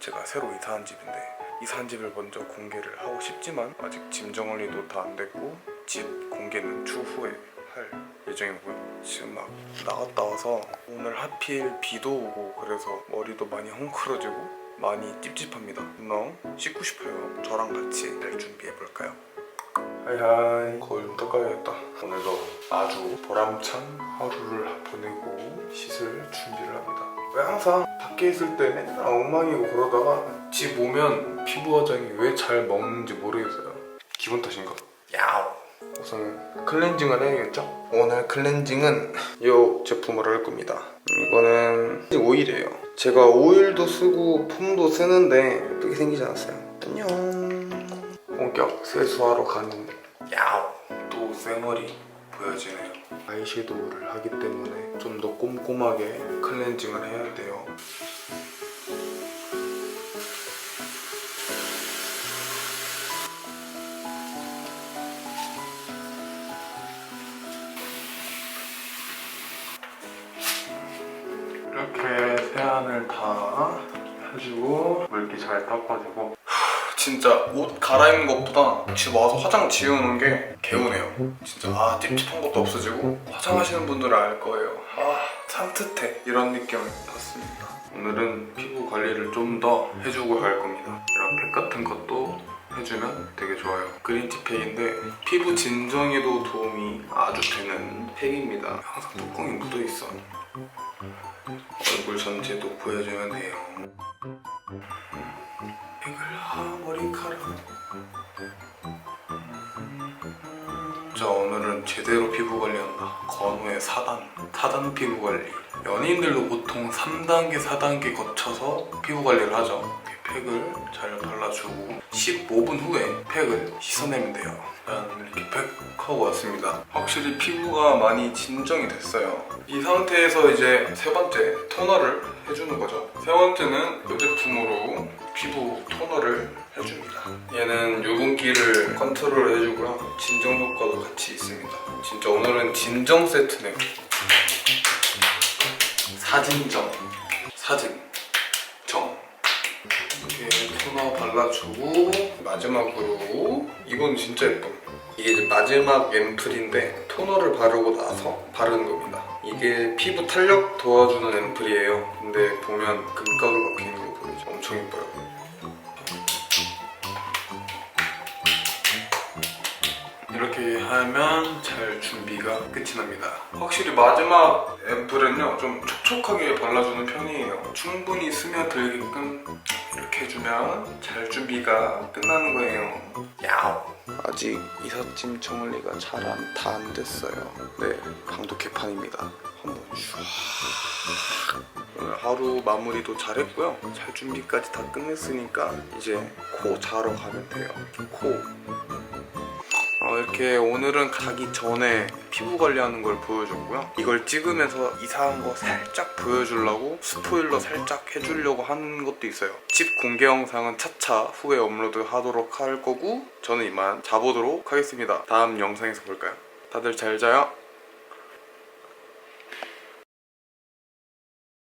제가 새로 이사한 집인데 이사한 집을 먼저 공개를 하고 싶지만 아직 짐 정리도 다 안 됐고 집 공개는 추후에 할 예정이고요. 지금 막 나갔다 와서 오늘 하필 비도 오고 그래서 머리도 많이 헝클어지고 많이 찝찝합니다. 누나 씻고 싶어요. 저랑 같이 잘 준비해 볼까요? 하이하이 거울 좀 닦아야겠다. 오늘도 아주 보람찬 하루를 보내고 씻을 준비를 합니다. 왜 항상 밖에 있을 때 맨날 엉망이고 그러다가 집 오면 피부 화장이 왜 잘 먹는지 모르겠어요. 기분 탓인가? 야오. 우선 클렌징을 해야겠죠? 오늘 클렌징은 이 제품으로 할 겁니다. 이거는 오일이에요. 제가 오일도 쓰고 폼도 쓰는데 예쁘게 생기지 않았어요. 안녕. 본격 세수하러 가는 야오. 또 쌩얼이 보여지네요. 아이섀도우를 하기 때문에 좀 더 꼼꼼하게 클렌징을 해야 돼요. 이렇게 세안을 다 해주고 물기 잘 닦아주고 진짜 옷 갈아입는 것보다 집 와서 화장 지우는 게 개운해요. 진짜. 아 찝찝한 것도 없어지고 화장하시는 분들은 알 거예요. 아 산뜻해. 이런 느낌 받습니다. 오늘은 피부 관리를 좀 더 해주고 갈 겁니다. 이런 팩 같은 것도 해주면 되게 좋아요. 그린티 팩인데 피부 진정에도 도움이 아주 되는 팩입니다. 항상 뚜껑이 묻어있어. 얼굴 전체도 보여주면 돼요. 자 오늘은 제대로 피부 관리한다. 건우의 4단 4단 피부 관리. 연예인들도 보통 3단계, 4단계 거쳐서 피부 관리를 하죠. 팩을 잘 발라주고 15분 후에 팩을 씻어내면 돼요. 일단 이렇게 팩하고 왔습니다. 확실히 피부가 많이 진정이 됐어요. 이 상태에서 이제 세 번째 토너를 해주는 거죠. 세 번째는 이 제품으로 피부 토너를 해줍니다. 얘는 유분기를 컨트롤 해주고요. 진정 효과도 같이 있습니다. 진짜 오늘은 진정 세트네요. 사진정, 사진, 정. 이렇게 토너 발라주고 마지막으로 이건 진짜 예쁨. 이게 이제 마지막 앰플인데 토너를 바르고 나서 바르는 겁니다. 이게 피부 탄력 도와주는 앰플이에요. 근데 보면 금가루 박혀 있는 거 보이죠? 엄청 예뻐요. 이렇게 하면 잘 준비가 끝이 납니다. 확실히 마지막 앰플은요 좀 촉촉하게 발라주는 편이에요. 충분히 스며들게끔 이렇게 해주면 잘 준비가 끝나는 거예요. 야오. 아직 이삿짐 정리가 잘안다안 됐어요. 네, 방도 개판입니다. 한번 슉. 오늘 하루 마무리도 잘했고요. 잘 준비까지 다 끝냈으니까 이제 코 자러 가면 돼요. 코. 어, 이렇게 오늘은 가기 전에 피부 관리하는 걸 보여줬고요. 이걸 찍으면서 이상한 거 살짝 보여주려고 스포일러 살짝 해주려고 하는 것도 있어요. 집 공개 영상은 차차 후에 업로드 하도록 할 거고 저는 이만 자보도록 하겠습니다. 다음 영상에서 볼까요? 다들 잘 자요.